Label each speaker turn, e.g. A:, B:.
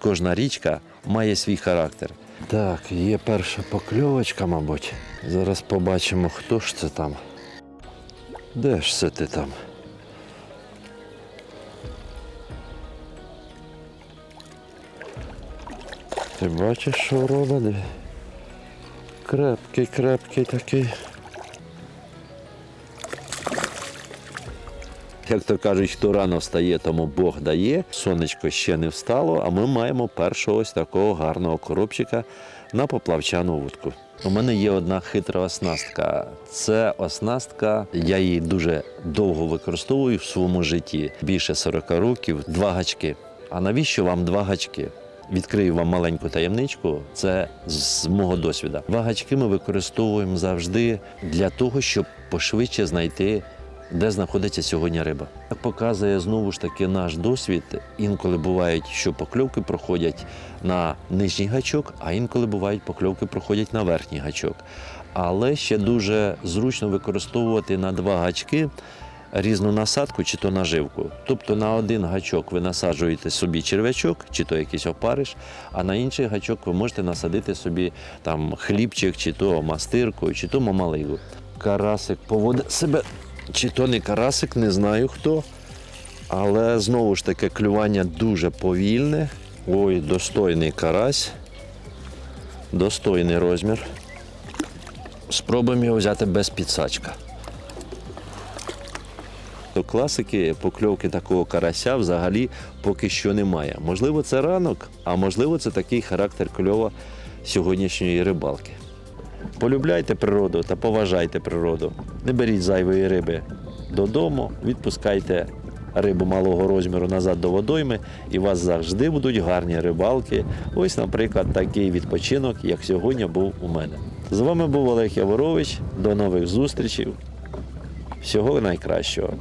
A: Кожна річка має свій характер. Так, є перша покльовочка, мабуть. Зараз побачимо, хто ж це там. Де ж це ти там? Ти бачиш, що? Диви. Крепкий, крепкий такий. Як то кажуть, хто рано встає, тому Бог дає. Сонечко ще не встало, а ми маємо першого ось такого гарного коробчика на поплавчану вудку. У мене є одна хитра оснастка. Це оснастка, я її дуже довго використовую в своєму житті. Більше 40 років, два гачки. А навіщо вам два гачки? Відкрию вам маленьку таємничку. Це з мого досвіду. Два гачки ми використовуємо завжди для того, щоб пошвидше знайти де знаходиться сьогодні риба. Як показує знову ж таки наш досвід, інколи бувають, що покльовки проходять на нижній гачок, а інколи бувають покльовки проходять на верхній гачок. Але ще дуже зручно використовувати на два гачки різну насадку чи то наживку. Тобто на один гачок ви насаджуєте собі черв'ячок, чи то якийсь опариш, а на інший гачок ви можете насадити собі там хлібчик, чи то мастирку, чи то мамалигу. Карасик поводить себе чи то не карасик, не знаю хто. Але знову ж таки клювання дуже повільне. Ой, достойний карась. Достойний розмір. Спробуємо його взяти без підсачка. До класики покльовки такого карася взагалі поки що немає. Можливо, це ранок, а можливо, це такий характер кльова сьогоднішньої рибалки. Полюбляйте природу та поважайте природу. Не беріть зайвої риби додому, відпускайте рибу малого розміру назад до водойми, і у вас завжди будуть гарні рибалки. Ось, наприклад, такий відпочинок, як сьогодні був у мене. З вами був Олег Яворович. До нових зустрічей. Всього найкращого.